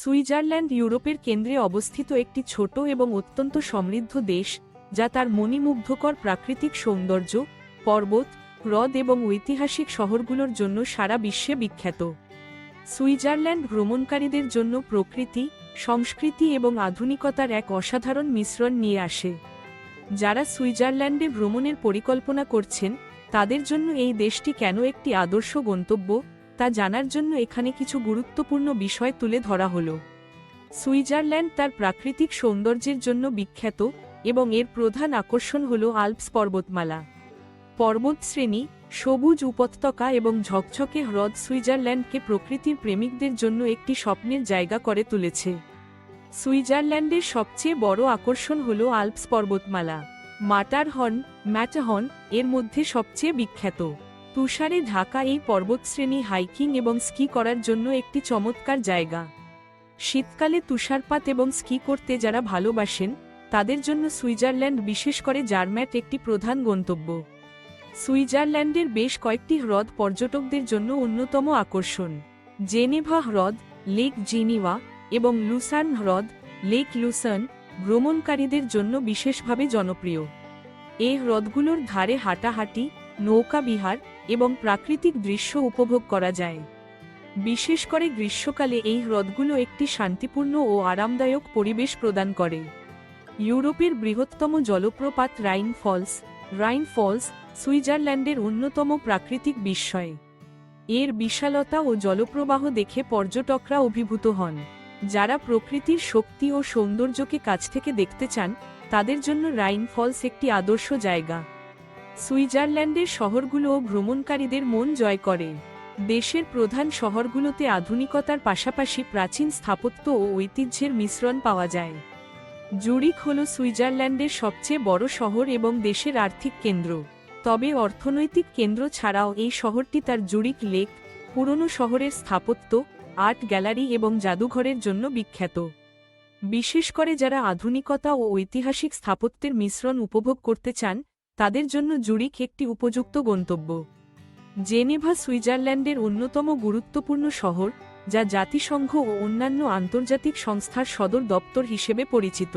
Switzerland ইউরোপের কেন্দ্রে অবস্থিত একটি ছোট এবং অত্যন্ত সমৃদ্ধ দেশ, যা তার মণিমুগ্ধকর প্রাকৃতিক সৌন্দর্য, পর্বত, হ্রদ এবং ঐতিহাসিক শহরগুলোর জন্য সারা বিশ্বে বিখ্যাত। সুইজারল্যান্ড ভ্রমণকারীদের জন্য প্রকৃতি, সংস্কৃতি এবং আধুনিকতার এক অসাধারণ মিশ্রণ নিয়ে আসে। যারা সুইজারল্যান্ডে ভ্রমণের পরিকল্পনা করছেন, তাদের জন্য এই দেশটি কেন একটি আদর্শ গন্তব্য? তা জানার জন্য এখানে কিছু গুরুত্বপূর্ণ বিষয় তুলে ধরা হল। সুইজারল্যান্ড তার প্রাকৃতিক সৌন্দর্যের জন্য বিখ্যাত এবং এর প্রধান আকর্ষণ হল আল্পস পর্বতমালা। পর্বতশ্রেণী সবুজ উপত্যকা এবং ঝকঝকে হ্রদ সুইজারল্যান্ডকে প্রকৃতির প্রেমিকদের জন্য একটি স্বপ্নের জায়গা করে তুলেছে। সুইজারল্যান্ডের সবচেয়ে বড় আকর্ষণ হল আল্পস পর্বতমালা। মাটারহর্ন, ম্যাটাহর্ন এর মধ্যে সবচেয়ে বিখ্যাত। তুষারে ঢাকা এই পর্বতশ্রেণী হাইকিং এবং স্কি করার জন্য একটি চমৎকার জায়গা। শীতকালে তুষারপাত এবং স্কি করতে যারা ভালোবাসেন, তাদের জন্য সুইজারল্যান্ড বিশেষ করে জার্ম্যাট একটি প্রধান গন্তব্য। সুইজারল্যান্ডের বেশ কয়েকটি হ্রদ পর্যটকদের জন্য অন্যতম আকর্ষণ। জেনেভা হ্রদ, লেক জেনিভা এবং লুসান হ্রদ, লেক লুসান ভ্রমণকারীদের জন্য বিশেষভাবে জনপ্রিয়। এই হ্রদগুলোর ধারে হাঁটাহাঁটি নৌকা বিহার এবং প্রাকৃতিক দৃশ্য উপভোগ করা যায়। বিশেষ করে গ্রীষ্মকালে এই হ্রদগুলো একটি শান্তিপূর্ণ ও আরামদায়ক পরিবেশ প্রদান করে। ইউরোপের বৃহত্তম জলপ্রপাত রাইন ফলস রাইন ফলস, সুইজারল্যান্ডের অন্যতম প্রাকৃতিক বিস্ময়। এর বিশালতা ও জলপ্রবাহ দেখে পর্যটকরা অভিভূত হন। যারা প্রকৃতির শক্তি ও সৌন্দর্যকে কাছ থেকে দেখতে চান, তাদের জন্য রাইন ফলস একটি আদর্শ জায়গা। সুইজারল্যান্ডের শহরগুলোও ভ্রমণকারীদের মন জয় করে। দেশের প্রধান শহরগুলোতে আধুনিকতার পাশাপাশি প্রাচীন স্থাপত্য ও ঐতিহ্যের মিশ্রণ পাওয়া যায়। জুরিক হল সুইজারল্যান্ডের সবচেয়ে বড় শহর এবং দেশের আর্থিক কেন্দ্র। তবে অর্থনৈতিক কেন্দ্র ছাড়াও এই শহরটি তার জুরিক লেক, পুরনো শহরের স্থাপত্য, আর্ট গ্যালারি এবং জাদুঘরের জন্য বিখ্যাত। বিশেষ করে যারা আধুনিকতা ও ঐতিহাসিক স্থাপত্যের মিশ্রণ উপভোগ করতে চান তাদের জন্য জুরিক একটি উপযুক্ত গন্তব্য। জেনেভা, সুইজারল্যান্ডের অন্যতম গুরুত্বপূর্ণ শহর, যা জাতিসংঘ ও অন্যান্য আন্তর্জাতিক সংস্থার সদর দপ্তর হিসেবে পরিচিত।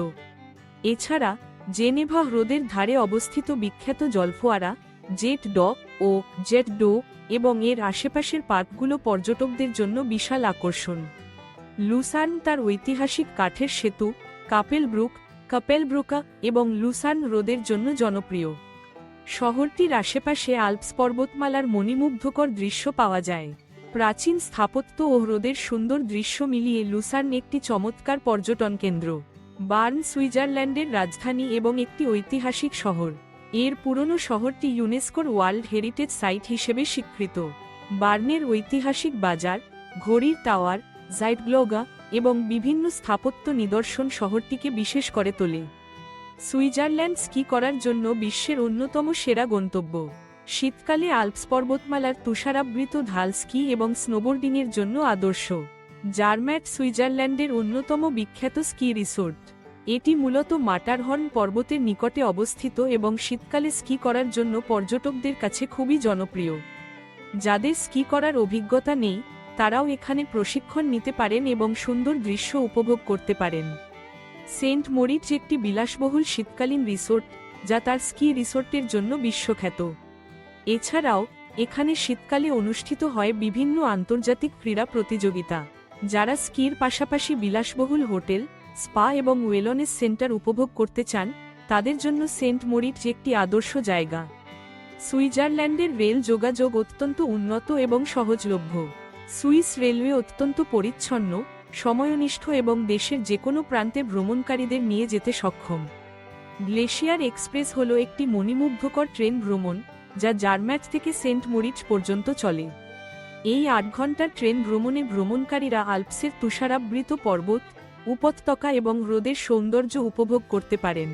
এছাড়া, জেনেভা হ্রদের ধারে অবস্থিত বিখ্যাত জলফোয়ারা, জেট ড ও জেট ডো এবং এর আশেপাশের পার্কগুলো পর্যটকদের জন্য বিশাল আকর্ষণ। লুসান তার ঐতিহাসিক কাঠের সেতু কাপেল ব্রুক কাপেল ব্রুকা এবং লুসান হ্রদের জন্য জনপ্রিয়। শহরটির আশেপাশে আল্পস পর্বতমালার মণিমুগ্ধকর দৃশ্য পাওয়া যায়। প্রাচীন স্থাপত্য ও হ্রদের সুন্দর দৃশ্য মিলিয়ে লুসার্ন একটি চমৎকার পর্যটন কেন্দ্র। বার্ন, সুইজারল্যান্ডের রাজধানী এবং একটি ঐতিহাসিক শহর। এর পুরনো শহরটি ইউনেস্কোর ওয়ার্ল্ড হেরিটেজ সাইট হিসেবে স্বীকৃত। বার্নের ঐতিহাসিক বাজার, ঘড়ির টাওয়ার, জাইটগ্লোগা এবং বিভিন্ন স্থাপত্য নিদর্শন শহরটিকে বিশেষ করে তোলে। সুইজারল্যান্ড স্কি করার জন্য বিশ্বের অন্যতম সেরা গন্তব্য? শীতকালে আল্পস পর্বতমালার তুষারাবৃত ঢাল স্কি এবং স্নোবোর্ডিংয়ের জন্য আদর্শ। জার্ম্যাট সুইজারল্যান্ডের অন্যতম বিখ্যাত স্কি রিসোর্ট। এটি মূলত মাটারহর্ন পর্বতের নিকটে অবস্থিত এবং শীতকালে স্কি করার জন্য পর্যটকদের কাছে খুবই জনপ্রিয়। যাদের স্কি করার অভিজ্ঞতা নেই, তারাও এখানে প্রশিক্ষণ নিতে পারেন এবং সুন্দর দৃশ্য উপভোগ করতে পারেন। সেন্ট মরিচ একটি বিলাসবহুল শীতকালীন রিসোর্ট, যা তার স্কি রিসোর্টের জন্য বিশ্বখ্যাত। এছাড়াও, এখানে শীতকালে অনুষ্ঠিত হয় বিভিন্ন আন্তর্জাতিক ক্রীড়া প্রতিযোগিতা, যারা স্কির পাশাপাশি বিলাসবহুল হোটেল, স্পা এবং ওয়েলনেস সেন্টার উপভোগ করতে চান, তাদের জন্য সেন্ট মরিচ একটি আদর্শ জায়গা। সুইজারল্যান্ডের রেল যোগাযোগ অত্যন্ত উন্নত এবং সহজলভ্য। সুইস রেলওয়ে অত্যন্ত পরিচ্ছন্ন সময়নিষ্ঠ এবং দেশের যে কোনো প্রান্তে ভ্রমণকারীদের নিয়ে যেতে সক্ষম। গ্লেশিয়ার এক্সপ্রেস হল একটি মণিমুগ্ধকর ট্রেন ভ্রমণ, যা জার্ম্যাচ থেকে সেন্ট মরিচ পর্যন্ত চলে। এই আট ঘণ্টার ট্রেন ভ্রমণে ভ্রমণকারীরা আল্পসের তুষারাবৃত পর্বত, উপত্যকা এবং হ্রদের সৌন্দর্য উপভোগ করতে পারেন।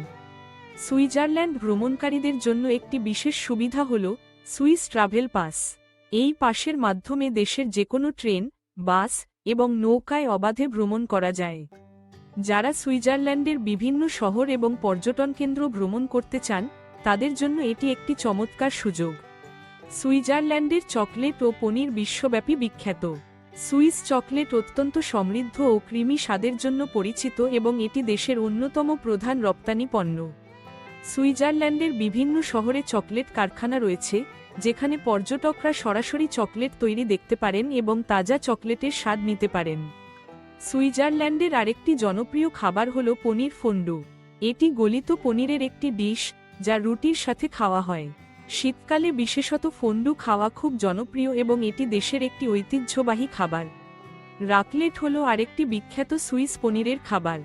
সুইজারল্যান্ড ভ্রমণকারীদের জন্য একটি বিশেষ সুবিধা হল সুইস ট্রাভেল পাস। এই পাশের মাধ্যমে দেশের যে কোনো ট্রেন, বাস এবং নৌকায় অবাধে ভ্রমণ করা যায়। যারা সুইজারল্যান্ডের বিভিন্ন শহর এবং পর্যটন কেন্দ্র ভ্রমণ করতে চান, তাদের জন্য এটি একটি চমৎকার সুযোগ। সুইজারল্যান্ডের চকলেট ও পনির বিশ্বব্যাপী বিখ্যাত। সুইস চকলেট অত্যন্ত সমৃদ্ধ ও কৃমি স্বাদের জন্য পরিচিত এবং এটি দেশের অন্যতম প্রধান রপ্তানি পণ্য। সুইজারল্যান্ডের বিভিন্ন শহরে চকলেট কারখানা রয়েছে, যেখানে পর্যটকরা সরাসরি চকলেট তৈরি দেখতে পারেন এবং তাজা চকলেটের স্বাদ নিতে পারেন। সুইজারল্যান্ডের আরেকটি জনপ্রিয় খাবার হল পনির ফন্ডু। এটি গলিত পনিরের একটি ডিশ, যা রুটির সাথে খাওয়া হয়। শীতকালে বিশেষত ফন্ডু খাওয়া খুব জনপ্রিয় এবং এটি দেশের একটি ঐতিহ্যবাহী খাবার। রাকলেট হল আরেকটি বিখ্যাত সুইস পনিরের খাবার।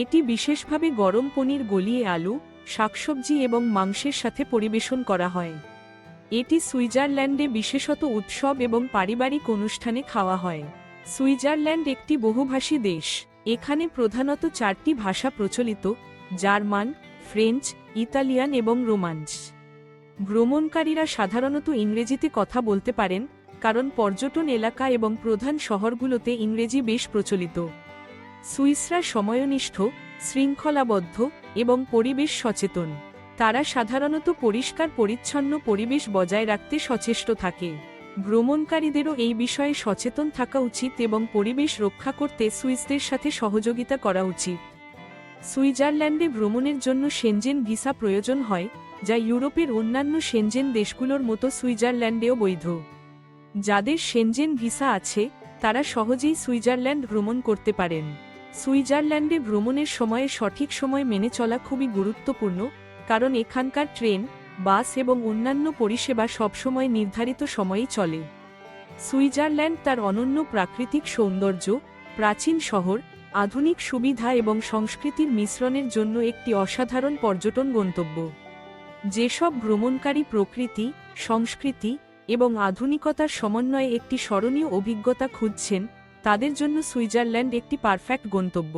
এটি বিশেষভাবে গরম পনির গলিয়ে আলু শাকসবজি এবং মাংসের সাথে পরিবেশন করা হয়। এটি সুইজারল্যান্ডে বিশেষত উৎসব এবং পারিবারিক অনুষ্ঠানে খাওয়া হয়। সুইজারল্যান্ড একটি বহুভাষী দেশ। এখানে প্রধানত চারটি ভাষা প্রচলিত, জার্মান, ফ্রেঞ্চ, ইতালিয়ান এবং রোমাঞ্চ। ভ্রমণকারীরা সাধারণত ইংরেজিতে কথা বলতে পারেন, কারণ পর্যটন এলাকা এবং প্রধান শহরগুলোতে ইংরেজি বেশ প্রচলিত। সুইসরা সময়নিষ্ঠ শৃঙ্খলাবদ্ধ এবং পরিবেশ সচেতন। তারা সাধারণত পরিষ্কার, পরিচ্ছন্ন পরিবেশ বজায় রাখতে সচেষ্ট থাকে। ভ্রমণকারীদেরও এই বিষয়ে সচেতন থাকা উচিত এবং পরিবেশ রক্ষা করতে সুইসদের সাথে সহযোগিতা করা উচিত। সুইজারল্যান্ডে ভ্রমণের জন্য সেনজেন ভিসা প্রয়োজন হয়, যা ইউরোপের অন্যান্য সেনজেন দেশগুলোর মতো সুইজারল্যান্ডেও বৈধ। যাদের সেনজেন ভিসা আছে, তারা সহজেই সুইজারল্যান্ড ভ্রমণ করতে পারেন। সুইজারল্যান্ডে ভ্রমণের সময়ে সঠিক সময় মেনে চলা খুবই গুরুত্বপূর্ণ, কারণ এখানকার ট্রেন, বাস এবং অন্যান্য পরিষেবা সবসময় নির্ধারিত সময়েই চলে। সুইজারল্যান্ড তার অনন্য প্রাকৃতিক সৌন্দর্য, প্রাচীন শহর, আধুনিক সুবিধা এবং সংস্কৃতির মিশ্রণের জন্য একটি অসাধারণ পর্যটন গন্তব্য। যেসব ভ্রমণকারী প্রকৃতি, সংস্কৃতি এবং আধুনিকতার সমন্বয়ে একটি স্মরণীয় অভিজ্ঞতা খুঁজছেন তাদের জন্য সুইজারল্যান্ড একটি পারফেক্ট গন্তব্য।